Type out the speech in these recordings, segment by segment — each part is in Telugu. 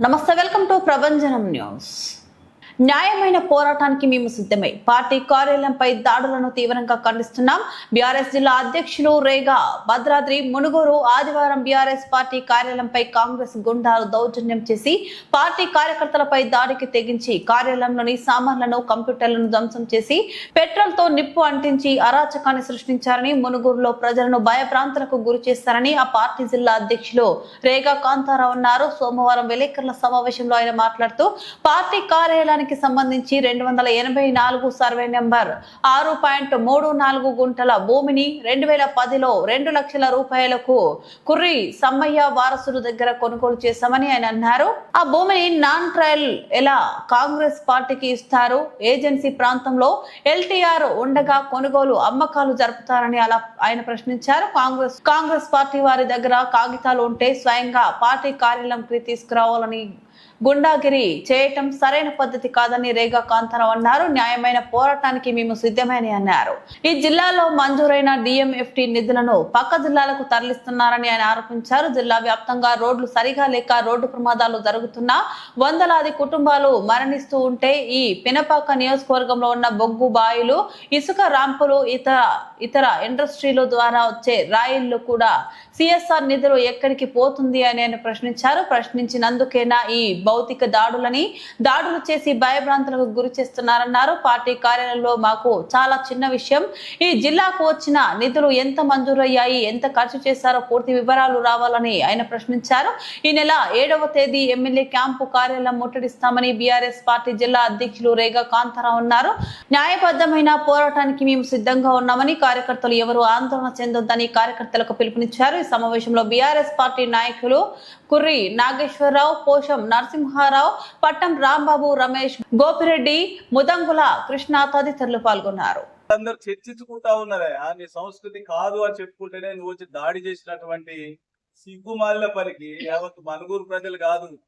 నమస్తే వెల్కమ్ టు ప్రభంజనం న్యూస్. న్యాయమైన పోరాటానికి మేము సిద్ధమై. పార్టీ కార్యాలయంపై దాడులను తీవ్రంగా ఖండిస్తున్నాం. బీఆర్ఎస్ జిల్లా అధ్యక్షులు రేగా భద్రాద్రి మునుగోరు ఆదివారం బీఆర్ఎస్ పార్టీ కార్యాలయంపై కాంగ్రెస్ గుండాలు దౌర్జన్యం చేసి పార్టీ కార్యకర్తలపై దాడికి తెగించి కార్యాలయంలోని సామాన్లను కంప్యూటర్లను ధ్వంసం చేసి పెట్రోల్తో నిప్పు అంటించి అరాచకాన్ని సృష్టించారని మునుగోరులో ప్రజలను భయభ్రాంతులకు గురి చేస్తారని ఆ పార్టీ జిల్లా అధ్యక్షులు రేగా కాంతారావు అన్నారు. సోమవారం విలేకరుల సమావేశంలో ఆయన మాట్లాడుతూ పార్టీ కార్యాలయానికి సంబంధించి రెండు వందల ఎనభై నాలుగు సర్వే నెంబర్ ఆరు పాయింట్ మూడు నాలుగు గుంటల భూమిని రెండు వేల పదిలో రెండు లక్షల రూపాయలకు కుర్రి సమ్మయ్య వారసుడు దగ్గర కొనుగోలు చేశామని ఆయన అన్నారు. ఆ భూమిని నాన్ ట్రయల్ ఎలా కాంగ్రెస్ పార్టీకి ఇస్తారు? ఏజెన్సీ ప్రాంతంలో ఎల్టీఆర్ ఉండగా కొనుగోలు అమ్మకాలు జరుపుతారని అలా ఆయన ప్రశ్నించారు. కాంగ్రెస్ కాంగ్రెస్ పార్టీ వారి దగ్గర కాగితాలు ఉంటే స్వయంగా పార్టీ కార్యాలయంకి తీసుకురావాలని గుండాగిరి చేయటం సరైన పద్ధతి కాదని రేగా కాంతారావు అన్నారు. న్యాయమైన పోరాటానికి మేము సిద్ధమని అన్నారు. ఈ జిల్లాలో మంజూరైన డిఎంఎఫ్టి నిధులను పక్క జిల్లాలకు తరలిస్తున్నారని ఆయన ఆరోపించారు. జిల్లా వ్యాప్తంగా రోడ్లు సరిగా లేక రోడ్డు ప్రమాదాలు జరుగుతున్నా వందలాది కుటుంబాలు మరణిస్తూ ఉంటే ఈ పినపాక నియోజకవర్గంలో ఉన్న బొగ్గు బాయిలు ఇసుక రాంపులు ఇతర ఇతర ఇండస్ట్రీల ద్వారా వచ్చే రాయిళ్ళు కూడా సిఎస్ఆర్ నిధులు ఎక్కడికి పోతుంది అని ఆయన ప్రశ్నించారు. ప్రశ్నించినందుకేనా ఈ భౌతిక దాడులని? దాడులు చేసి భయభ్రాంతులకు గురి చేస్తున్నారన్నారు. పార్టీ కార్యాలయంలో మాకు చాలా చిన్న విషయం. ఈ జిల్లాకు వచ్చిన నిధులు ఎంత మంజూరయ్యాయి? ఎంత ఖర్చు చేశారో పూర్తి వివరాలు రావాలని ఆయన ప్రశ్నించారు. ఈ నెల ఏడవ తేదీ ఎమ్మెల్యే క్యాంపు కార్యాలయం ముట్టడిస్తామని బీఆర్ఎస్ పార్టీ జిల్లా అధ్యక్షులు రేగా కాంతారావు ఉన్నారు న్యాయబద్ధమైన పోరాటానికి మేము సిద్ధంగా ఉన్నామని కార్యకర్తలు ఎవరు ఆందోళన చెందొద్దని కార్యకర్తలకు పిలుపునిచ్చారు. సమావేశంలో బీఆర్ఎస్ పార్టీ నాయకులు కుర్రి నాగేశ్వరరావు పోషం నరసింహారావు పట్టం రాంబాబు రమేష్ గోపిరెడ్డి ముదంగుల కృష్ణ తదితరులు పాల్గొన్నారు. అందరు చర్చించుకుంటా ఉన్నారే ఆ నీ సంస్కృతి కాదు అని చెప్పుకుంటేనే నువ్వు వచ్చి దాడి చేసినటువంటి సిగ్గుమాలిన పనికి యావత్ మనుగురు ప్రజలు కాదు.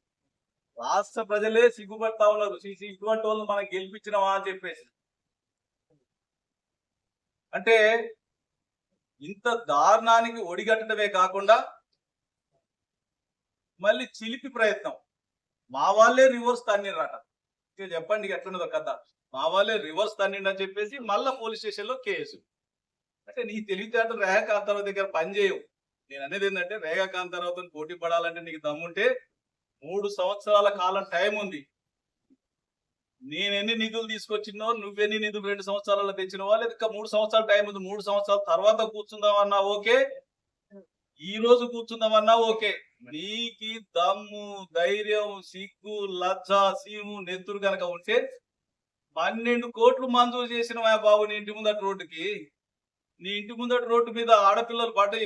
రాష్ట్ర ప్రజలే సిగ్గుపడతా ఉన్నారు. "సి- సి- ఇటువంటి వాళ్ళు మనం గెలిపించినవా అని చెప్పేసి. అంటే ఇంత దారుణానికి ఒడిగట్టడమే కాకుండా మళ్ళీ చిలిపి ప్రయత్నం. మా వాళ్ళే రివర్స్ తన్నిరట చెప్పండి ఎట్లున్నదో కథ. మా వాళ్ళే రివర్స్ తన్నిండని అని చెప్పేసి మళ్ళా పోలీస్ స్టేషన్లో కేసు. అంటే నీ తెలివితేటలు రేఖాకాంతారావు దగ్గర పనిచేయవు నేను అనేది ఏంటంటే రేఖాకాంతారావుతో పోటీ పడాలంటే నీకు దమ్ముంటే మూడు సంవత్సరాల కాలం టైం ఉంది నేను ఎన్ని నిధులు తీసుకొచ్చినో నువ్వెన్ని నిధులు రెండు సంవత్సరాలలో తెచ్చినవా లేదా మూడు సంవత్సరాల టైం ఉంది మూడు సంవత్సరాల తర్వాత కూర్చుందామన్నా ఓకే? ఈ రోజు కూర్చుందామన్నా ఓకే. నీకి దమ్ము ధైర్యం సిగ్గు లజ్జ సీము నెత్తురు కనుక ఉంటే పన్నెండు కోట్లు మంజూరు చేసిన మా బాబు నీ ఇంటి ముందట రోడ్డుకి? నీ ఇంటి ముందట రోడ్డు మీద ఆడపిల్లలు పడి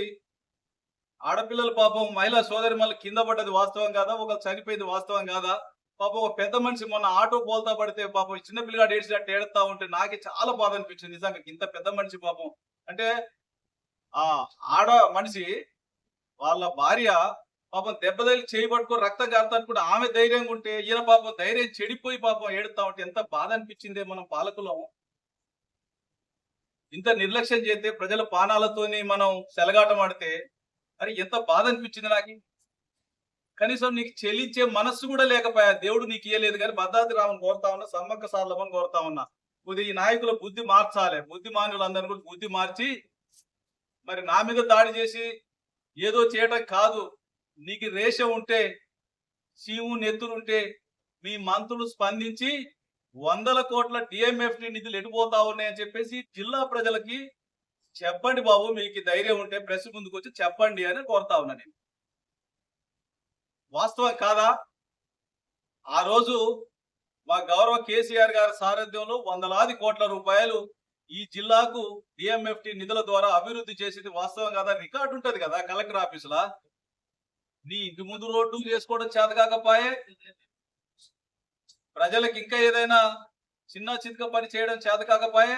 ఆడపిల్లలు పాపం మహిళా సోదరి మళ్ళీ కింద పడ్డది వాస్తవం కాదా? ఒక చనిపోయింది వాస్తవం కాదా? పాపం ఒక పెద్ద మనిషి మొన్న ఆటో పోల్తా పడితే పాపం చిన్న పిల్లగాడు ఏడ్చినట్టు ఏడుతా ఉంటే నాకే చాలా బాధ అనిపించింది. నిజంగా ఇంత పెద్ద మనిషి పాపం. అంటే ఆ ఆడ మనిషి వాళ్ళ భార్య పాపం దెబ్బతగిలి చేయి పట్టుకొని రక్తం కారుతాను కూడా ఆమె ధైర్యంగా ఉంటే ఈయన పాపం ధైర్యం చెడిపోయి పాపం ఏడుతా ఉంటే ఎంత బాధ అనిపించిందే మనం పాలకులం. ఇంత నిర్లక్ష్యం చేస్తే ప్రజల పానాలతోని మనం సెలగాటం ఆడితే అరే ఎంత బాధ అనిపించింది నాకు. కనీసం నీకు చెల్లించే మనస్సు కూడా లేకపోయా? దేవుడు నీకు ఇయ్యలేదు కానీ భద్రాద్రి రామని కోరుతా ఉన్నా సమ్మక్క సార్లమని కోరుతా ఉన్నా. కొద్ది ఈ నాయకుల బుద్ధి మార్చాలి. బుద్ధిమానులందరినీ కూడా బుద్ధి మార్చి మరి నా మీద దాడి చేసి ఏదో చేయటం కాదు. నీకు రేష ఉంటే సీము నెత్తురుంటే మీ మంత్రులు స్పందించి వందల కోట్ల డిఎంఎఫ్టీ నిధులు ఎటుపోతా ఉన్నాయని చెప్పేసి జిల్లా ప్రజలకి చెప్పండి బాబు మీకు ధైర్యం ఉంటే ప్రెస్ ముందుకు వచ్చి చెప్పండి అని కోరుతా ఉన్నా నేను. వాస్తవం కాదా? ఆ రోజు మా గౌరవ కేసీఆర్ గారి సారథ్యంలో వందలాది కోట్ల రూపాయలు ఈ జిల్లాకు డిఎంఎఫ్టి నిధుల ద్వారా అభివృద్ధి చేసేది వాస్తవం కదా? రికార్డు ఉంటది కదా కలెక్టర్ ఆఫీసులా. నీ ఇంటి ముందు రోడ్డు చేసుకోవడం చేతకాకపోయే ప్రజలకు ఇంకా ఏదైనా చిన్న చితక పని చేయడం చేతకాకపోయే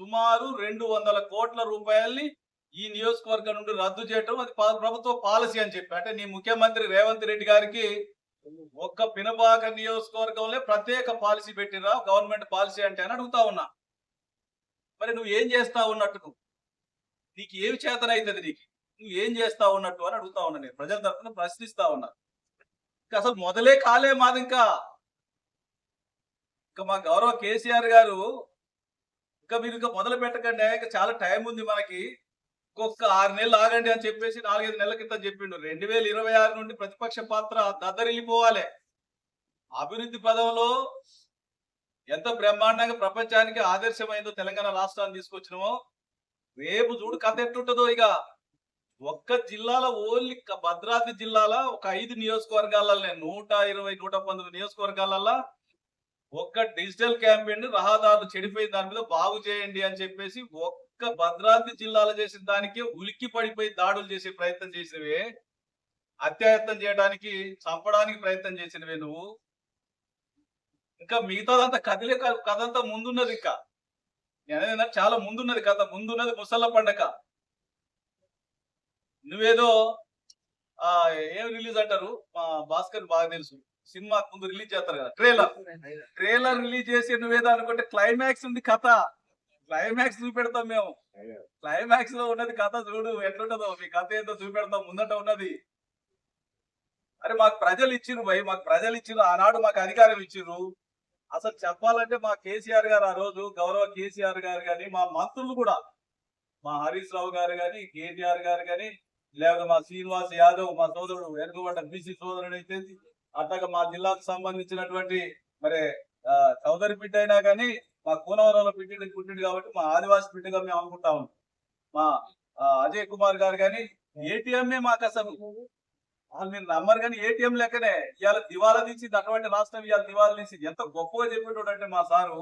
సుమారు రెండు వందల కోట్ల రూపాయల్ని ఈ నియోజకవర్గం నుండి రద్దు చేయటం అది పా- ప్రభుత్వ పాలసీ అని చెప్పి. అంటే నీ ముఖ్యమంత్రి రేవంత్ రెడ్డి గారికి ఒక్క పినపాక నియోజకవర్గంలో ప్రత్యేక పాలసీ పెట్టిరా గవర్నమెంట్ పాలసీ అంటే అని అడుగుతా ఉన్నా. మరి నువ్వు ఏం చేస్తా ఉన్నట్టు నీకు ఏమి చేతనైతుంది నీకు? నువ్వు ఏం చేస్తా ఉన్నట్టు అని అడుగుతా ఉన్నా నేను. ప్రజల తరఫున ప్రశ్నిస్తా ఉన్నా. ఇంకా అసలు మొదలే కాలే మాది ఇంకా. ఇంకా మా గౌరవ కేసీఆర్ గారు ఇంకా మీరు ఇంకా మొదలు పెట్టకండి. ఇంకా చాలా టైం ఉంది మనకి. ఒక్కొక్క ఆరు నెలలు ఆగండి అని చెప్పేసి నాలుగైదు నెలల క్రితం చెప్పిండు. రెండు వేల ఇరవై ఆరు నుండి ప్రతిపక్ష పాత్ర దద్దరిల్లిపోవాలి. అభివృద్ధి పదంలో ఎంత బ్రహ్మాండంగా ప్రపంచానికి ఆదర్శమైందో తెలంగాణ రాష్ట్రాన్ని తీసుకొచ్చినామో రేపు చూడు కథ ఎట్లుంటుందో ఇక. ఒక్క జిల్లాలో ఓన్లీ భద్రాద్రి జిల్లాలో ఒక ఐదు నియోజకవర్గాలలో నూట ఇరవై నూట పంతొమ్మిది నియోజకవర్గాలలో ఒక్క డిజిటల్ క్యాంపెయిన్ రహదారులు చెడిపోయిన దాని మీద బాగు చేయండి అని చెప్పేసి ఒక్క భద్రాద్రి జిల్లాలో చేసిన దానికి ఉలిక్కి పడిపోయి దాడులు చేసే ప్రయత్నం చేసినవే అత్యాయత్నం చేయడానికి చంపడానికి ప్రయత్నం చేసినవే నువ్వు. ఇంకా మిగతాదంతా కదిలే క- కథ అంతా ముందున్నది ఇంకా. నేనేదన్నా చాలా ముందున్నది కథ ముందున్నది ముసళ్ళ పండగ. నువ్వేదో ఆ ఏం రిలీజ్ అంటారు? మా భాస్కర్ బాగా తెలుసు. సినిమా ముందు రిలీజ్ చేస్తారు కదా ట్రైలర్. ట్రైలర్ రిలీజ్ చేసి నువ్వేదో అనుకుంటే క్లైమాక్స్ ఉంది కథ. క్లైమాక్స్ చూపెడతాం మేము. క్లైమాక్స్లో ఉన్నది కథ చూడు ఎట్లుంటదో మీ కథ ఏందో చూపెడతాం ముందట ఉన్నది. అరే మాకు ప్రజలు ఇచ్చిర్రు భయ్ మాకు ప్రజలు ఇచ్చిర్రు ఆనాడు మాకు అధికారం ఇచ్చిర్రు అసలు చెప్పాలంటే మా కేసీఆర్ గారు ఆ రోజు గౌరవ కేసీఆర్ గారు కానీ మా మంత్రులు కూడా మా హరీష్ రావు గారు కానీ కేటీఆర్ గారు కానీ లేకపోతే మా శ్రీనివాస్ యాదవ్ మా సోదరుడు వెనుకబడ్డ బీసీ సోదరుడు అయితే అట్లాగా మా జిల్లాకు సంబంధించినటువంటి మరి ఆ, చౌదరి బిడ్డ అయినా కానీ మా కూనవరంలో బిడ్డ పుట్టిండు కాబట్టి మా ఆదివాసి బిడ్డగా మేము అనుకుంటా ఉన్నాం. మా అజయ్ కుమార్ గారు కానీ ఏటీఎంఏ మాకు అసలు వాళ్ళు మీరు నమ్మరు కానీ ఏటీఎం లెక్కనే ఇవాళ దివాలా తీసింది అటువంటి రాష్ట్రం ఇవాళ దివాలా తీసింది ఎంత గొప్పగా చెప్పేటోడు అంటే మా సారు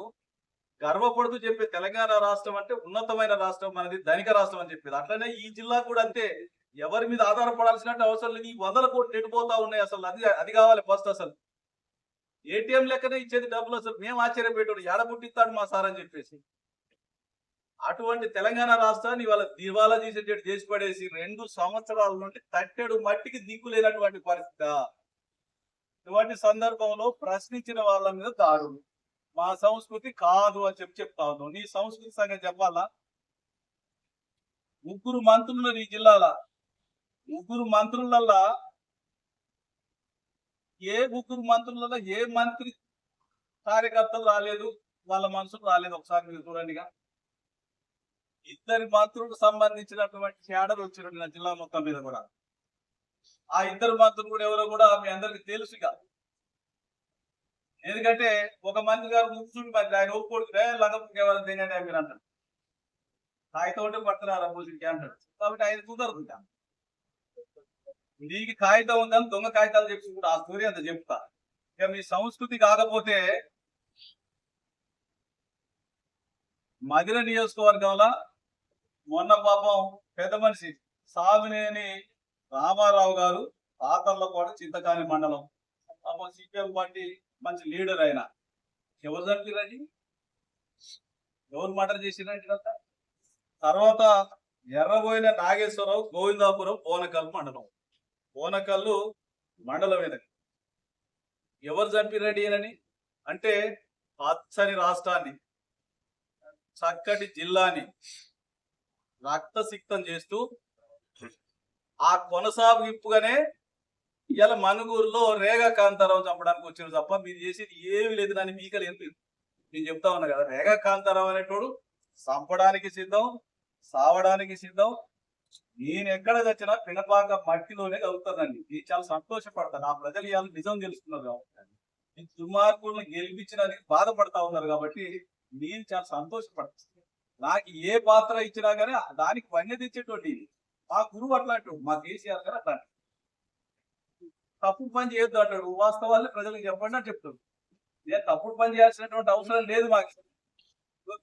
గర్వపడుతూ చెప్పే తెలంగాణ రాష్ట్రం అంటే ఉన్నతమైన రాష్ట్రం మనది ధనిక రాష్ట్రం అని చెప్పేది. అట్లనే ఈ జిల్లా కూడా అంతే. ఎవరి మీద ఆధారపడాల్సిన అవసరం లేదు ఈ వందల కోట్లు ఎడిపోతా ఉన్నాయి అసలు. అది అది కావాలి ఫస్ట్ అసలు. ఏటీఎం లెక్కనే ఇచ్చేది డబ్బులు అసలు. మేము ఆశ్చర్యపోయేటోడు ఎడ పుట్టిస్తాడు మా సార్ అని చెప్పేసి. అటువంటి తెలంగాణ రాష్ట్రాన్ని ఇవాళ దివాలా చేసేటట్టు చేసి పడేసి రెండు సంవత్సరాల నుండి తట్టెడు మట్టికి దిక్కు లేనటువంటి పరిస్థితి. ఇటువంటి సందర్భంలో ప్రశ్నించిన వాళ్ళ మీద దారులు మా సంస్కృతి కాదు అని చెప్పి చెప్తా ఉన్నావు నీ సంస్కృతి సంగతి చెప్పాలా? ముగ్గురు మంత్రులు నీ జిల్లాల ముగ్గురు మంత్రులల్లా ఏ ముగ్గురు మంత్రులలో ఏ మంత్రి కార్యకర్తలు రాలేదు వాళ్ళ మనసులు రాలేదు ఒకసారి మీరు చూడండిగా ఇద్దరి మంత్రులకు సంబంధించినటువంటి తేడాలు వచ్చినట్టు నా జిల్లా మొత్తం మీద కూడా. ఆ ఇద్దరు మంత్రులు కూడా ఎవరో కూడా మీ అందరికి తెలుసు ఎందుకంటే ఒక మంత్రి గారు ముఖ్యుడు మంత్రి ఆయన ఒప్పుకోడుకునే లంగపుకి ఎవరైనా తినండి మీరు అంటారు. కాగితం పడుతున్నారు పట్టుకురారా అంటాడు కాబట్టి ఆయన కుదరదు నీకు కాగితం ఉందని దొంగ కాగితాలు చెప్పి కూడా ఆ స్టోరీ అంత చెప్తా. ఇక మీ సంస్కృతి కాకపోతే మధిర నియోజకవర్గంలో మొన్న పాపం పెద్ద మనిషి సామినేని రామారావు గారు పాతర్లకోట చింతకాని మండలం. పాపం సిపిఎం పార్టీ మంచి లీడర్ ఆయన. ఎవరు చంపిరండి ఎవరు మర్డర్ చేసిరండి తర్వాత ఎర్రబోయిన నాగేశ్వరరావు గోవిందాపురం పోనకల్ మండలం. బోనకల్లు మండలం ఎవరు చంపినడి అని అంటే పచ్చని రాష్ట్రాన్ని చక్కటి జిల్లాని రక్తసిక్తం చేస్తూ ఆ కొనసాగింపుగానే ఇలా మనుగూరులో రేగా కాంతారావు చంపడానికి వచ్చారు తప్ప మీరు చేసేది ఏమి లేదు దాన్ని మీకలు ఎందుకు నేను చెప్తా ఉన్నా కదా రేగా కాంతారావు అనేటోడు చంపడానికి సిద్ధం సావడానికి సిద్ధం నేను ఎక్కడ తెచ్చినా పినపాక మట్టిలోనే కలుగుతుందండి. నేను చాలా సంతోషపడతాను. ఆ ప్రజలు ఇవాళ నిజం తెలుస్తున్నారు కాబట్టి. ఈ దుర్మార్గులను గెలిపించడానికి బాధపడతా ఉన్నారు కాబట్టి నేను చాలా సంతోషపడతాను. నాకు ఏ పాత్ర ఇచ్చినా కానీ దానికి వన్య తెచ్చేటువంటి మా గురువు అట్లాంటి మా కేసీఆర్ గారు అట్లాంటి. తప్పుడు పని చేయొద్దు అంటాడు. వాస్తవాలు ప్రజలకు చెప్పండి అని చెప్తాడు. నేను తప్పుడు పని చేయాల్సినటువంటి అవసరం లేదు మాకు.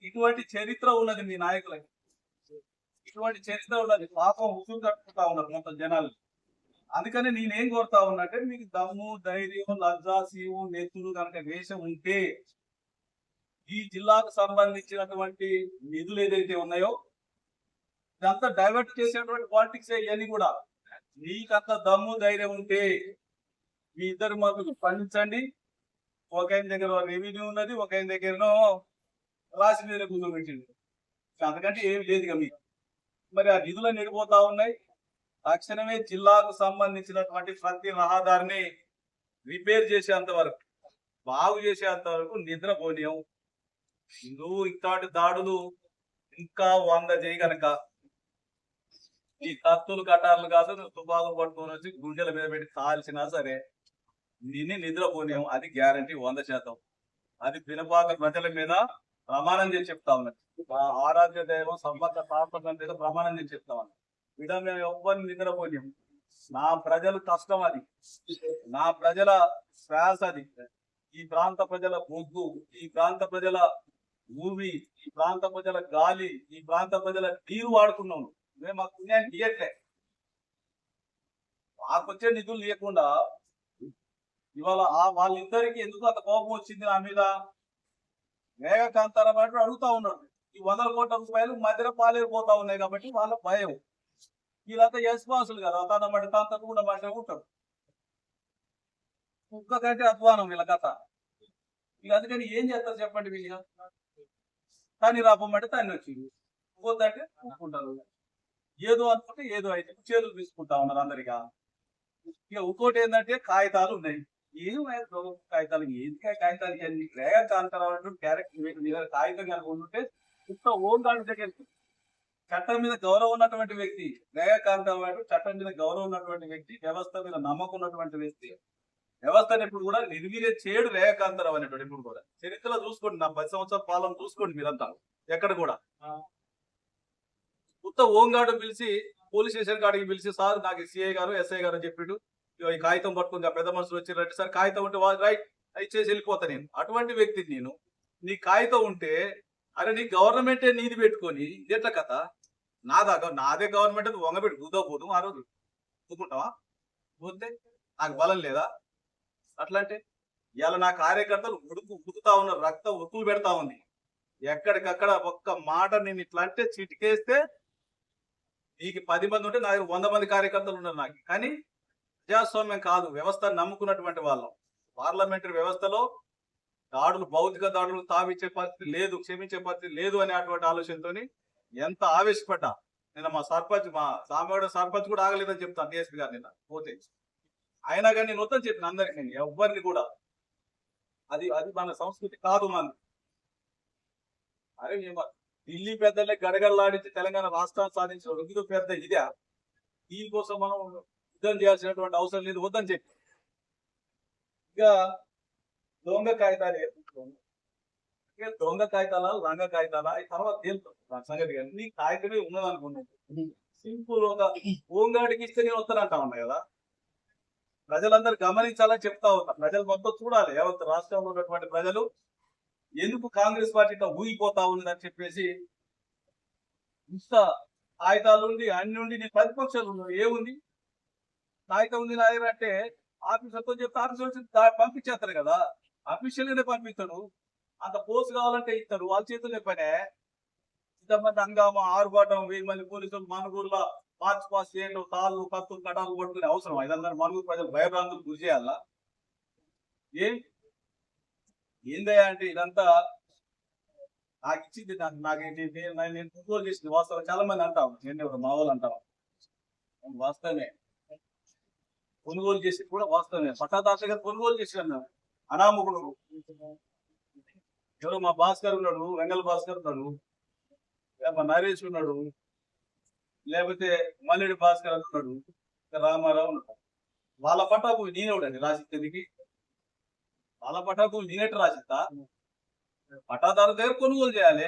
ఇటువంటి చరిత్ర ఉన్నది మీ నాయకులకి. ఇటువంటి చరిత్ర ఉన్నది. పాపం ఉసురు కట్టుకుంటా ఉన్నారు మొత్తం జనాలు. అందుకని నేనేం కోరుతా ఉన్నట్టే మీకు దమ్ము ధైర్యం లజ్జా సీము నెత్తులు కనుక వేషం ఉంటే ఈ జిల్లాకు సంబంధించినటువంటి నిధులు ఏదైతే ఉన్నాయో ఇదంతా డైవర్ట్ చేసేటువంటి పాలిటిక్స్ ఇవన్నీ కూడా. నీకంత దమ్ము ధైర్యం ఉంటే మీ ఇద్దరు మాకు పండించండి ఒక ఆయన దగ్గర రెవెన్యూ ఉన్నది ఒక ఆయన దగ్గరనో రాసి మీద కూర్చోబెట్టింది అంతకంటే ఏమి లేదు ఇక మీకు. మరి ఆ నిధులు నిడిపోతా ఉన్నాయి? తక్షణమే జిల్లాకు సంబంధించినటువంటి ప్రతి రహదారిని రిపేర్ చేసేంత వరకు బాగు చేసేంత వరకు నిద్రపోనీయం నువ్వు ఇట్లాంటి దాడులు ఇంకా వంద చేయగనక ఈ కత్తులు కట్టాలు కాదు నువ్వు తుపాకులు పట్టుకొని వచ్చి గుండెల మీద పెట్టి కాల్చినా సరే నిన్ను నిద్రపోనేం అది గ్యారంటీ వంద శాతం. అది పినపాక ప్రజల మీద ప్రమాణం చేసి చెప్తా ఉన్నది ఆరాధ్య దైవం సంపద తాపకం మీద ప్రమాణం చేసి చెప్తా ఉన్నాం. వీడ మేము ఎవ్వరిని నిద్రపోలేం నా ప్రజలు కష్టం అది. నా ప్రజల శ్వాస అది. ఈ ప్రాంత ప్రజల బొగ్గు ఈ ప్రాంత ప్రజల భూమి ఈ ప్రాంత ప్రజల గాలి ఈ ప్రాంత ప్రజల నీరు వాడుకున్నాం మేము మా పుణ్యాన్ని ఇయ్యట్లే. మాకొచ్చే నిధులు లేకుండా ఇవాళ వాళ్ళిద్దరికి ఎందుకు అంత కోపం వచ్చింది నా మీద? వేగకాంతారం అంటూ అడుగుతా ఉన్నాడు ఈ వందల కోట్ల రూపాయలు మధ్యలో పాలేరిపోతా ఉన్నాయి కాబట్టి వాళ్ళ భయం. వీళ్ళంతా యశ్వాసులు కదా తన మట్టి తన కూడా మాట ఉంటారు. కుక్క కంటే అధ్వానం వీళ్ళ కథ. వీళ్ళు అందుకని ఏం చేస్తారు చెప్పండి వీళ్ళు తని రాపమంటే తన్ని వచ్చింది. పోతుంటే అనుకుంటారు ఏదో అనుకుంటే ఏదో అయితే చేతులు తీసుకుంటా ఉన్నారు అందరిగా. ఇక ఇంకోటి ఏంటంటే కాగితాలు ఉన్నాయి. ఏం కాగితాలు ఏంటి కాగితాలు ఇవన్నీ రేగా కాంతారావు క్యారెక్టర్ మీకు మీద కాగితం కనుక ఉంటే ఇంత ఓన్ దాని దగ్గర చట్టం మీద గౌరవం ఉన్నటువంటి వ్యక్తి రేగా కాంతారావు చట్టం మీద గౌరవం ఉన్నటువంటి వ్యక్తి వ్యవస్థ మీద నమ్మకం ఉన్నటువంటి వ్యక్తి వ్యవస్థను ఇప్పుడు కూడా నిర్వీర్య చేయడు రేగా కాంతారావు అనేటువంటి ఇప్పుడు కూడా. చరిత్రలో చూసుకోండి నా పది సంవత్సరాల పాలన చూసుకోండి మీరంతా. ఎక్కడ కూడా. ఉత్త ఓంగాడు పిలిచి పోలీస్ స్టేషన్ కాడికి పిలిచి సార్ నాకు సిఐ గారు ఎస్ఐ గారు అని చెప్పిండు. ఈ కాగితం పట్టుకుంది ఆ పెద్ద మనుషులు వచ్చి సార్ కాగితం ఉంటే వా- రైట్ ఇచ్చేసి వెళ్ళిపోతా నేను. అటువంటి వ్యక్తిని నేను నీ కాగితం ఉంటే అరే నీ గవర్నమెంటే నీది పెట్టుకొని ఇదేట్ల ఎట్లా కథ? నాదా నాదే గవర్నమెంట్ అది వంగబెట్టి కూదో పోదు ఆ రోజు. ఒప్పుకుంటావా? పోతే నాకు బలం లేదా? అట్లా అంటే ఇవాళ నా కార్యకర్తలు ఉడుకు ఉడుకుతా ఉన్నారు రక్తం ఉతులు పెడతా ఉంది. ఎక్కడికక్కడ ఒక్క మాట నేను ఇట్లా అంటే చిటికేస్తే నీకు పది మంది ఉంటే నా వంద మంది కార్యకర్తలు ఉన్నారు నాకు. కానీ ప్రజాస్వామ్యం కాదు వ్యవస్థ నమ్ముకున్నటువంటి వాళ్ళం. పార్లమెంటరీ వ్యవస్థలో దాడులు భౌతిక దాడులు తావిచ్చే పరిస్థితి లేదు క్షమించే పరిస్థితి లేదు అనే అటువంటి ఆలోచనతో ఎంత ఆవేశపడ్డా. నిన్న మా సర్పంచ్ మా సామగడ సర్పంచ్ కూడా ఆగలేదని చెప్తాను డిఎస్పీ గారు నిన్న పోతే. అయినా కానీ నేను వద్దని చెప్పిన అందరికి నేను ఎవరిని కూడా. అది అది మన సంస్కృతి కాదు మన అరే ఢిల్లీ పెద్దలే గడగడలాడించి తెలంగాణ రాష్ట్రాన్ని సాధించిన రెండు పెద్ద ఇదే. దీనికోసం మనం యుద్ధం చేయాల్సినటువంటి అవసరం లేదు వద్దని చెప్పి. ఇక దొంగ కాగితాలు దొంగ కాగితాల రంగ కాగితాల తర్వాత తేలుతాం సంగతి అన్ని కాగితమే ఉన్నది అనుకున్నాను సింపుల్ ఒక ఓంగాడికి ఇస్తే నేను వస్తానంటా ఉన్నా కదా. ప్రజలందరూ గమనించాలని చెప్తా ఉన్నా. ప్రజలు మొత్తం చూడాలి. యావత్ రాష్ట్రంలో ఉన్నటువంటి ప్రజలు ఎందుకు కాంగ్రెస్ పార్టీ ఇట్లా ఊగిపోతా ఉందని చెప్పేసి ఇంత కాగితాలుండి అన్ని ఉండి నీ ప్రతిపక్షాలు ఉన్నాయి ఏముంది? కాగితం ఉంది నా దగ్గర అంటే ఆఫీసర్తో చెప్తే ఆఫీసర్ వచ్చి పంపించేస్తారు కదా. అఫీషియల్ గానే పంపిస్తాడు. అంత పోస్ట్ కావాలంటే ఇస్తారు వాళ్ళ చేతుల్లో పనే ఇంతమంది హంగామా ఆరుబాటం వెయ్యి మంది పోలీసులు మనుగూరులో మార్చ్ పాస్ చేయడం తాళ్ళు కత్తులు కటాలు పట్టుకునే అవసరం ఇదంతా మనుగూరు ప్రజలు భయభ్రాంతులు గురి చేయాలా? ఏం? ఏందయ్యా అంటే ఇదంతా నాకు ఇచ్చింది నాకు నాకు నేను నేను- కొనుగోలు చేసింది. వాస్తవం చాలా మంది అంటాం నేను మా వాళ్ళు అంటాం. వాస్తవమే. కొనుగోలు చేసి కూడా వాస్తవమే. పట్టాదాస గారు కొనుగోలు చేశాను అనామకుడు. ఎవరు మా భాస్కర్ ఉన్నాడు వెంగళ భాస్కర్ ఉన్నాడు మా నరేష్ ఉన్నాడు లేకపోతే మల్లెడి భాస్కర్ ఉన్నాడు రామారావు ఉన్నాడు. వాళ్ళ పటాకు నేనేవాడండి రాసిద్దరికి వాళ్ళ పటాకు నేనేట రాసిద్దా పట్టాదారు దగ్గర కొనుగోలు చేయాలి.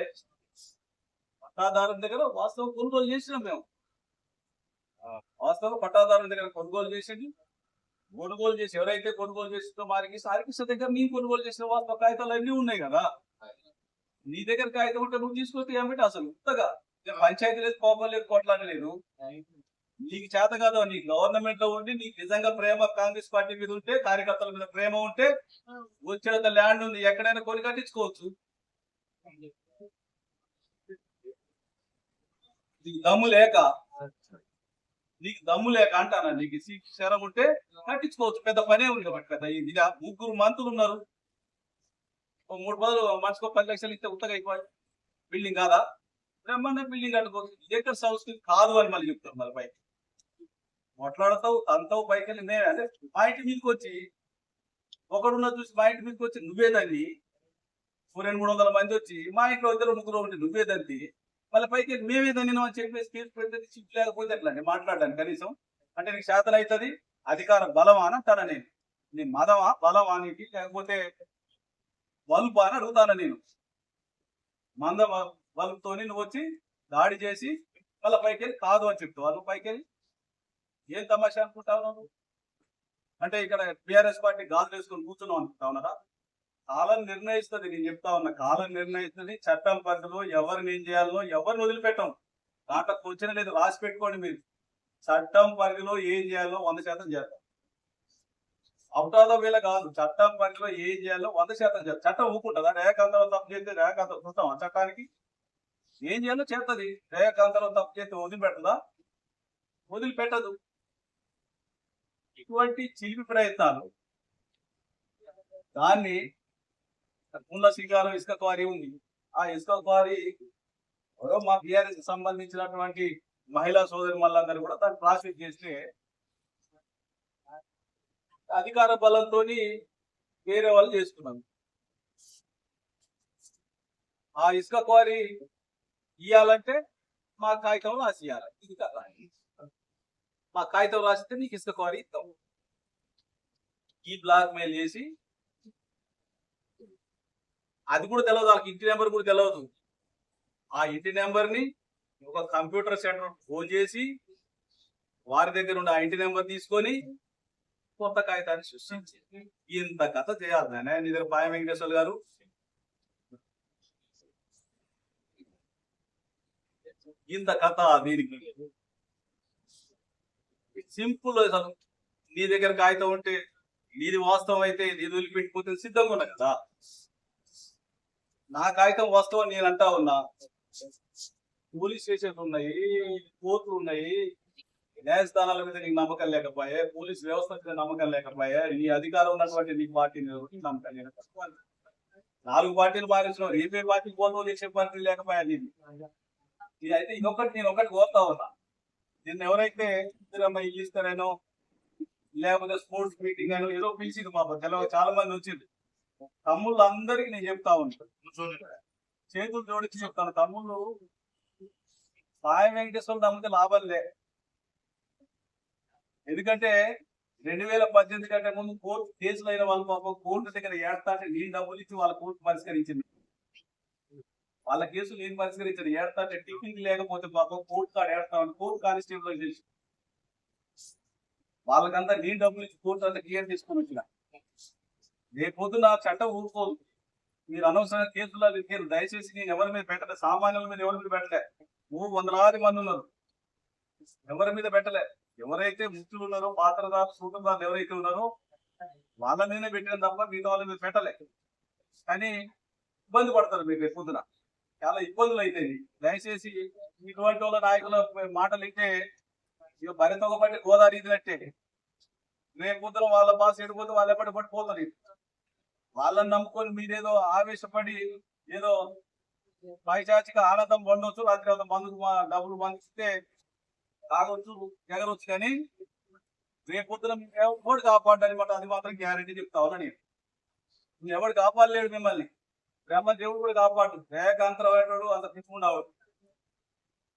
పట్టాదారు దగ్గర వాస్తవం కొనుగోలు చేసినాం మేము. వాస్తవం పట్టాదారు దగ్గర కొనుగోలు చేసింది. కొనుగోలు చేసి ఎవరైతే కొనుగోలు చేసిందో వారికి సారికృష్ణ దగ్గర నేను కొనుగోలు చేసిన వాస్తవ కాగితాలు అన్నీ ఉన్నాయి కదా. నీ దగ్గర కాగితం ఉంటే నువ్వు తీసుకొస్తే ఏమిటి అసలు? ఉత్తగా. పంచాయతీ లేదు కోపం లేదు కొట్లాడలేదు నీకు చేత కాదు నీ గవర్నమెంట్లో ఉండి నీకు నిజంగా ప్రేమ కాంగ్రెస్ పార్టీ మీద ఉంటే కార్యకర్తల మీద ప్రేమ ఉంటే వచ్చేంత ల్యాండ్ ఉంది ఎక్కడైనా కొని కట్టించుకోవచ్చు. దమ్ము లేక నీకు దమ్ము లేక అంటానా? నీకు శరం ఉంటే కట్టించుకోవచ్చు. పెద్ద పనే ఉంది కాబట్టి పెద్ద ఇది ముగ్గురు మంత్రులు ఉన్నారు. ఓ మూడు పదులు మనిషికి పది లక్షలు ఇస్తే ఉత్తగా అయిపోయి బిల్డింగ్ కాదా? బ్రహ్మాండ బిల్డింగ్ కట్టుకోవచ్చు. ఇది ఎక్కడ సంస్కృతి? కాదు అని మళ్ళీ చెప్తారు మరి పైకి మాట్లాడతావు అంతావు పైకి వెళ్ళి నేను. అంటే మా ఇంటి మీదకి వచ్చి ఒకడున్న చూసి మా ఇంటి మీదకి వచ్చి నువ్వేదండి ఓ రెండు మూడు వందల మంది వచ్చి మా ఇంట్లో ఇద్దరు ముగ్గురు ఉంటే నువ్వేదండి మళ్ళీ పైకి మేమే మేమేదని అని చెప్పేసి కేసు పెడితే చిప్ లేకపోతే ఎట్లా? అండి కనీసం. అంటే నీకు శాతం అవుతుంది అధికార బలమా అని అంటాను నేను. నీ మదమా బలమా నీకు లేకపోతే వల్పా అని అడుగుతాను నేను. మంద వల్పుతోని నువ్వు వచ్చి దాడి చేసి మళ్ళీ పైకి వెళ్ళి కాదు అని చెప్తావు? వాళ్ళు పైకి వెళ్ళి? ఏం తమాషా అనుకుంటావు నువ్వు? అంటే ఇక్కడ బీఆర్ఎస్ పార్టీ గాజులు వేసుకొని కూర్చున్నావు అనుకుంటా ఉన్నారా? కాలం నిర్ణయిస్తుంది నేను చెప్తా ఉన్నా. కాలం నిర్ణయిస్తుంది చట్టం పరిధిలో ఎవరిని ఏం చేయాలో ఎవరిని వదిలిపెట్టాం. దాంట్లో కూర్చొని లేదు రాసి పెట్టుకోండి మీరు. చట్టం పరిధిలో ఏం చేయాలో వంద శాతం చేద్దాం. అవుతాదో వీళ్ళ కాదు చట్టం పరిధిలో ఏం చేయాలో వంద శాతం చేద్దాం. చట్టం ఊకుంటుందా రేఖాంతరం తప్పు చేస్తే రేఖాంతరం చూస్తాం ఆ చట్టానికి. ఏం చేయాలో చేస్తుంది రేఖాంతరం తప్పు చేస్తే వదిలిపెట్టదా? వదిలిపెట్టదు. ఇటువంటి చిలిపి ప్రయత్నాలు దాన్ని పుల్ల శ్రీకారం ఇసుక క్వారీ ఉంది. ఆ ఇసుక క్వారీ ఎవరో మా బీఆర్ఎస్కి సంబంధించినటువంటి మహిళా సోదరి మళ్ళందరూ కూడా దాన్ని ప్రాసెస్ చేస్తే అధికార బలంతో వేరే వాళ్ళు చేసుకున్నారు. ఆ ఇసుక క్వారీ ఇయ్యాలంటే మా కాగితం రాసి ఇవ్వాలి ఇది కదా. మా కాగితం రాసిస్తే నీకు ఇసుక క్వారీ ఇస్తాం. ఈ బ్లాక్ మెయిల్ చేసి అది కూడా తెలియదు వాళ్ళకి ఇంటి నెంబర్ కూడా తెలియదు ఆ ఇంటి నెంబర్ని ఒక కంప్యూటర్ సెంటర్ ఫోన్ చేసి వారి దగ్గర ఉండి ఆ ఇంటి నెంబర్ తీసుకొని కొత్త కాగితాన్ని సృష్టించి. ఇంత కథ చేయాలి నాయన నీ పాయ వెంకటేశ్వర గారు. ఇంత కథ దీనికి. సింపుల్ అసలు. నీ దగ్గర కాగితం ఉంటే నీది వాస్తవం అయితే నీది వదిలిపెట్టిపోతే సిద్ధంగా ఉన్నా కదా. నా కాగితం వాస్తవం నేను అంటా ఉన్నా. పోలీస్ స్టేషన్లు ఉన్నాయి కోర్టులు ఉన్నాయి. న్యాయస్థానాల మీద నీకు నమ్మకం లేకపోయే పోలీస్ వ్యవస్థ మీద నమ్మకం లేకపోయే నీ అధికారం ఉన్నటువంటి నీ పార్టీ నమ్మకం లేకపోయే నాలుగు పార్టీలు మారించినావు ఏపీ పార్టీ పోతావు దేశ పార్టీ లేకపోయా నీది అయితే ఇదొకటి నేను ఒకటి కోరుతా ఉన్నా. నిన్న ఎవరైతే ఇందిరమ్మ ఇల్లు ఇస్తారేనో లేకపోతే స్పోర్ట్స్ మీటింగ్ అని ఏదో పిలిచింది మా తెలవ చాలా మంది వచ్చింది తమ్ముళ్ళు అందరికి నేను చెప్తా ఉంటాను చేతులు జోడించి చెప్తాను తమ్ముళ్ళు సాయ వెంకటేశ్వర నమ్మితే లాభం లే. ఎందుకంటే రెండు వేల పద్దెనిమిది కంటే ముందు కోర్టు కేసులు అయిన వాళ్ళు పాపం కోర్టు దగ్గర ఏడతా అంటే నేను డబ్బులు ఇచ్చి వాళ్ళ కోర్టు పరిష్కరించింది. వాళ్ళ కేసులు నేను పరిష్కరించాను. ఏడతా అంటే టిఫిన్ లేకపోతే పాపం కోర్టు కాడ ఏడతామని కోర్టు కానిస్టేబుల్ చేసి వాళ్ళకంతా నేను డబ్బులు ఇచ్చి కోర్టు అంతా క్లియర్ తీసుకొని వచ్చిన. రేపు పొద్దున చట్టం ఊరుకోదు. మీరు అనవసరమైన కేసులు నేను దయచేసి నేను ఎవరి మీద పెట్టలే సామాన్యుల మీద ఎవరి మీద పెట్టలే. ఓ వందలాది మంది ఉన్నారు. ఎవరి మీద పెట్టలే? ఎవరైతే ముఖ్యులు ఉన్నారో పాత్రదారులు సూత్రదారులు ఎవరైతే ఉన్నారో వాళ్ళ మీదనే పెట్టిన తప్ప మిగతా వాళ్ళ మీద పెట్టలే. కానీ ఇబ్బంది పడతారు మీరు రేపు పొద్దున. చాలా ఇబ్బందులు అవుతాయి దయచేసి ఇటువంటి వాళ్ళ నాయకుల మాటలు అయితే ఇక భరిత ఒకటి గోదావరి ఇదినట్టే. రేపు పొద్దున వాళ్ళ బాస్ ఎడిపోతే వాళ్ళు ఎప్పటి పట్టిపోతారు వాళ్ళని నమ్ముకొని మీరేదో ఆవేశపడి ఏదో పైచాచిక ఆనందం పొందొచ్చు రాత్రి మందుకు డబ్బులు పంపిస్తే తాగొచ్చు ఎగరొచ్చు కానీ రేపొద్దున ఎవడు కాపాడని మాట అది మాత్రం గ్యారంటీ చెప్తా ఉన్నా నేను. ఎవడు కాపాడలేడు మిమ్మల్ని. బ్రహ్మ దేవుడు కూడా కాపాడు. ఏకాంతరమైనడు అంత తీసుకున్నాడు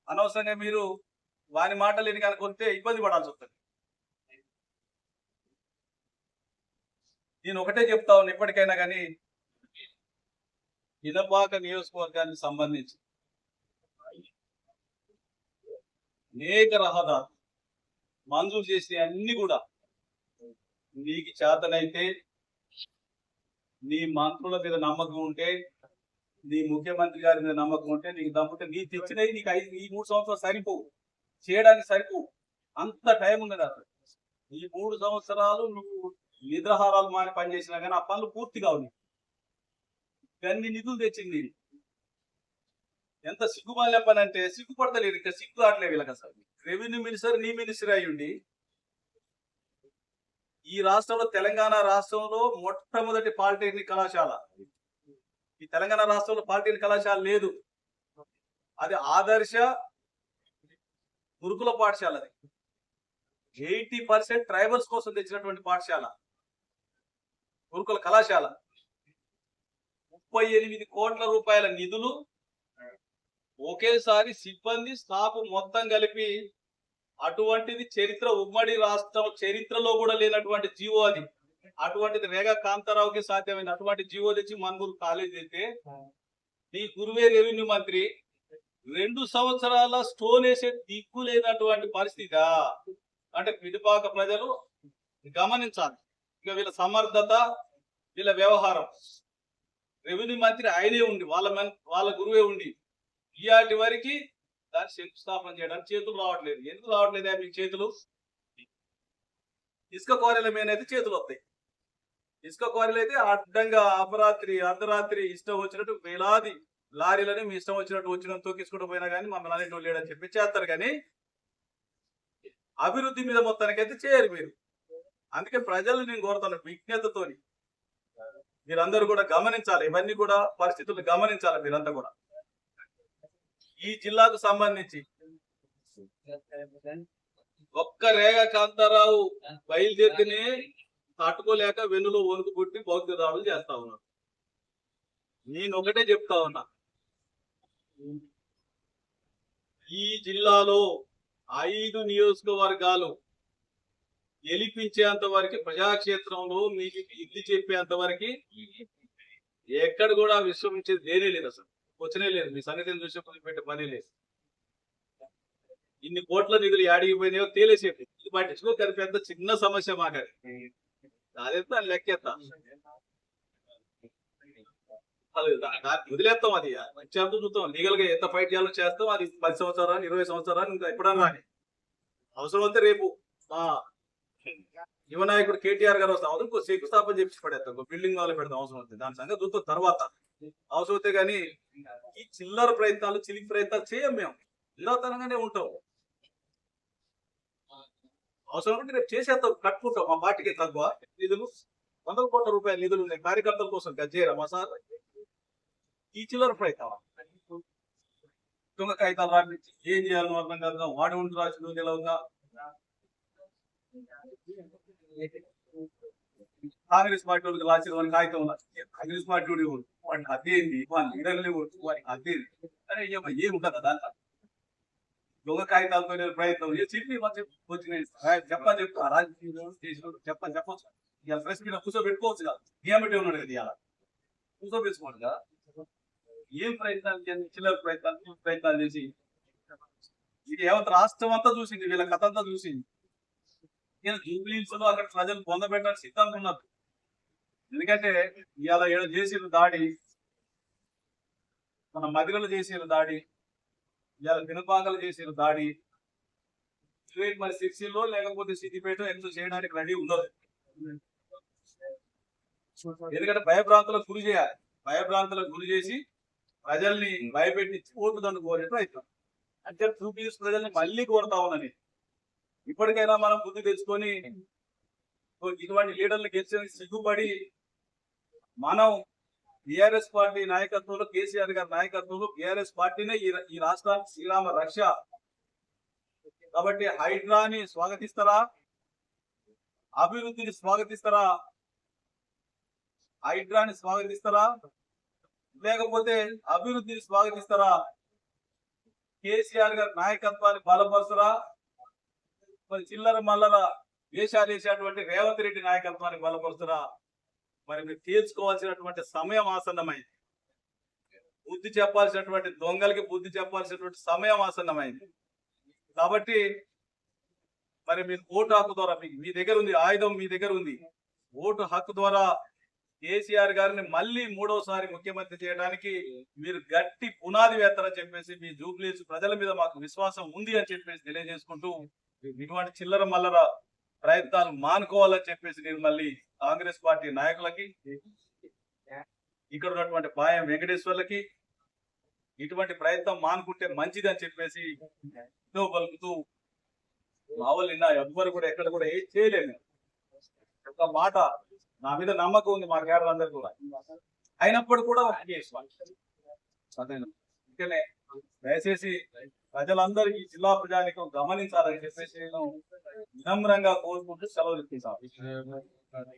అనవసరంగా మీరు వాని మాటలు ఎన్ని కనుకొస్తే ఇబ్బంది పడాల్సి వస్తుంది. నేను ఒకటే చెప్తా ఉన్నా ఇప్పటికైనా కానీ ఇనపాక నియోజకవర్గానికి సంబంధించి అనేక రహదారు మంజూరు చేసే అన్ని కూడా నీకు చేతనైతే నీ మంత్రుల మీద నమ్మకం ఉంటే నీ ముఖ్యమంత్రి గారి మీద నమ్మకం ఉంటే నీకు దమ్ముంటే నీ తెచ్చినవి నీకు ఐదు ఈ మూడు సంవత్సరాలు సరిపోవు. చేయడానికి సరిపోవు. అంత టైం ఉన్నది అసలు. ఈ మూడు సంవత్సరాలు నువ్వు నిద్రహారాలు మాని పనిచేసినా కానీ ఆ పనులు పూర్తి కావు నీకు అన్ని నిధులు తెచ్చింది ఎంత సిగ్గుమాలే పని అంటే సిగ్గుపడతలేదు ఇంకా సిగ్గు రావట్లేదు వీళ్ళకి అసలు. రెవెన్యూ మినిస్టర్ నీ మినిస్టర్ అయ్యుండి ఈ రాష్ట్రంలో తెలంగాణ రాష్ట్రంలో మొట్టమొదటి పాలిటెక్నిక్ కళాశాల. ఈ తెలంగాణ రాష్ట్రంలో పాలిటెక్నిక్ కళాశాల లేదు. అది ఆదర్శ గురుకుల పాఠశాల అది ఎయిటీ పర్సెంట్ ట్రైబల్స్ కోసం తెచ్చినటువంటి పాఠశాల. గురుకుల కళాశాల. ముప్పై ఎనిమిది కోట్ల రూపాయల నిధులు ఒకేసారి సిబ్బంది స్టాఫ్ మొత్తం కలిపి అటువంటిది చరిత్ర ఉమ్మడి రాష్ట్రం చరిత్రలో కూడా లేనటువంటి జీవో అది. అటువంటిది రేగా కాంతారావుకి సాధ్యమైన అటువంటి జీవో తెచ్చి మన్మూరు కాలేజ్ అయితే నీ గురువే రెవెన్యూ మంత్రి. రెండు సంవత్సరాల స్టోన్ వేసే దిక్కు లేనటువంటి పరిస్థితి అంటే పిడిపాక ప్రజలు గమనించాలి. ఇక వీళ్ళ సమర్థత వీళ్ళ వ్యవహారం. రెవెన్యూ మంత్రి ఆయనే ఉండి వాళ్ళ వాళ్ళ గురువే ఉండి ఇయాటి వరకు దాన్ని శంకుస్థాపన చేయడానికి చేతులు రావట్లేదు. ఎందుకు రావట్లేదు మీ చేతులు? ఇసుక కోరెల మీద అయితే చేతులు వస్తాయి. ఇసుక కోరెలు అయితే అడ్డంగా అపరాత్రి అర్ధరాత్రి ఇష్టం వచ్చినట్టు వేలాది లారీలని మీ ఇష్టం వచ్చినట్టు వచ్చిన తోకించుకుంటూ పోయినా కానీ మమ్మల్ని అనేటువంటి లేడని చెప్పి చేస్తారు కానీ అభివృద్ధి మీద మొత్తానికైతే చేయరు మీరు. అందుకే ప్రజలు నేను కోరుతాను విజ్ఞతతోని మీరందరూ కూడా గమనించాలి ఇవన్నీ కూడా పరిస్థితులు గమనించాలి మీరంతా కూడా. ఈ జిల్లాకు సంబంధించి ఒక్క రేగ కాంతారావు బయలుదేరితేనే తట్టుకోలేక వెన్నులో వణుకు పుట్టి బౌద్ధ దాడులు చేస్తా ఉన్నారు. నేను ఒకటే చెప్తా ఉన్నా. ఈ జిల్లాలో ఐదు నియోజకవర్గాలు గెలిపించేంత వరకు ప్రజాక్షేత్రంలో మీకు ఇది చెప్పేంత వరకు ఎక్కడ కూడా విశ్వసించేది లేనే లేదు అసలు. వచ్చినే లేదు. మీ సంగతిని చూసి పెట్టే పని లేదు. ఇన్ని కోట్ల నిధులు యాడికి తేలేసేపు. ఇది పట్టించుకో కానీ పెద్ద చిన్న సమస్య మాకు అదెంత లెక్కెత్త. అది దా- దాన్ని వదిలేస్తాం అది. మంచి చూస్తాం లీగల్గా ఎంత ఫైట్ చేయాలో చేస్తాం. అది పది సంవత్సరాలు ఇరవై సంవత్సరాలు ఇంకా ఎప్పుడన్నా అవసరం అయితే రేపు యువనాయకుడు యువ నాయకుడు కేటీఆర్ గారు వస్తాం అవసరం శంకుస్థాపన చేసి పడేస్తాం ఇంకో బిల్డింగ్ వాళ్ళు పెడతాం అవసరం అవుతుంది దాని సంగతి చూస్తాం తర్వాత. అవసరం అయితే కానీ ఈ చిల్లర ప్రయత్నాలు చిలికి ప్రయత్నాలు చేయం మేము. నిరాతనంగానే ఉంటాం. అవసరం ఉంటే రేపు చేసేస్తాం కట్టుకుంటాం. మా పార్టీకి తక్కువ? నిధులు? వందల కోట్ల రూపాయల నిధులు ఉన్నాయి. కార్యకర్తల కోసం గజ్జేరా మా సార్ ఈ చిల్లర ప్రయత్నం దొంగ కాగితాలు రాపించి ఏం చేయాలని అర్థం కాదు. వాడి ఉండి రాసిన నిలవగా కాంగ్రెస్ పార్టీ వాళ్ళకి రాసిన వాళ్ళకి కాగితం ఉన్నది. కాంగ్రెస్ పార్టీ వాడి వాడు. వాడికి అదేంది వాడి లీడర్లు వాడికి అదేంది అరే ఏం దాంట్లో? దొంగ కాగితాలతో నేను ప్రయత్నం చెప్పి వచ్చిన చెప్పి చెప్పని చెప్తా రాజకీయ చెప్పని చెప్పచ్చు. ఇలా ప్రెస్ మీద కూర్చోబెట్టుకోవచ్చు కదా. నియమటే ఉన్నాడు కదా ఇలా కూర్చోబెట్టుకోండి కదా. ఏం ప్రయత్నాలు చేయండి? చిల్లర ప్రయత్నాలు ప్రయత్నాలు చేసి. ఇది యావత్ రాష్ట్రం అంతా చూసింది వీళ్ళ కథ అంతా చూసింది. నేను జూబ్లీస్లో అక్కడ ప్రజలు పొందబెట్టడానికి సిద్ధంగా ఉన్నారు ఎందుకంటే ఇవాళ ఏదో చేసిన దాడి మన మదిరలు చేసిన దాడి ఇవాళ పినపాకలు చేసిన దాడి మరి సిక్స్టీలో లేకపోతే సిద్దిపేట ఎంత చేయడానికి రెడీ ఉండదు ఎందుకంటే భయభ్రాంతులకు గురి చేయాలి. భయభ్రాంతులకు గురి చేసి ప్రజల్ని భయపెట్టి ఓటు దండుకోనే ప్రయత్నం. అంటే చూపీస్ ప్రజల్ని మళ్ళీ కోరుతా ఉన్నది ఇప్పటికైనా మనం బుద్ధి తెచ్చుకొని ఇటువంటి లీడర్లు గెలిచిన సిగ్గుపడి మనం టిఆర్ఎస్ పార్టీ నాయకత్వంలో కేసీఆర్ గారి నాయకత్వంలో టిఆర్ఎస్ పార్టీనే ఈ ఈ రాష్ట్రానికి శ్రీరామ రక్ష. కాబట్టి హైడ్రాని స్వాగతిస్తారా? అభివృద్ధిని స్వాగతిస్తారా? హైడ్రాని స్వాగతిస్తారా? లేకపోతే అభివృద్ధిని స్వాగతిస్తారా? కేసీఆర్ గారి నాయకత్వాన్ని బలపరుస్తారా? మరి చిల్లర మల్లర వేషాలు వేసేటువంటి రేవంత్ రెడ్డి నాయకత్వాన్ని బలపరుస్తారా మరి మీరు తీర్చుకోవాల్సినటువంటి సమయం ఆసన్నమైంది. బుద్ధి చెప్పాల్సినటువంటి దొంగలకి బుద్ధి చెప్పాల్సినటువంటి సమయం ఆసన్నమైంది. కాబట్టి మరి మీరు ఓటు హక్కు ద్వారా మీ దగ్గర ఉంది ఆయుధం మీ దగ్గర ఉంది. ఓటు హక్కు ద్వారా కేసీఆర్ గారిని మళ్ళీ మూడోసారి ముఖ్యమంత్రి చేయడానికి మీరు గట్టి పునాది వేస్తారని చెప్పేసి మీ జూబ్లీస్ ప్రజల మీద మాకు విశ్వాసం ఉంది అని చెప్పేసి తెలియజేసుకుంటూ ఇటువంటి చిల్లర మల్లర ప్రయత్నాలు మానుకోవాలని చెప్పేసి నేను మళ్ళీ కాంగ్రెస్ పార్టీ నాయకులకి ఇక్కడ ఉన్నటువంటి పాయం వెంకటేశ్వర్లకి ఇటువంటి ప్రయత్నం మానుకుంటే మంచిది అని చెప్పేసి ఎంతో పలుకుతూ మావల్ నిన్న ఎవ్వరు కూడా ఎక్కడ కూడా ఏం చేయలేను ఒక మాట నా మీద నమ్మకం ఉంది మా కేరళందరూ కూడా. అయినప్పుడు కూడా ఇంకనే దయచేసి ప్రజలందరూ ఈ జిల్లా ప్రజానికం గమనించాలని చెప్పేసి నేను వినమ్రంగా కోరుకుంటూ సెలవు ఇస్తున్నాను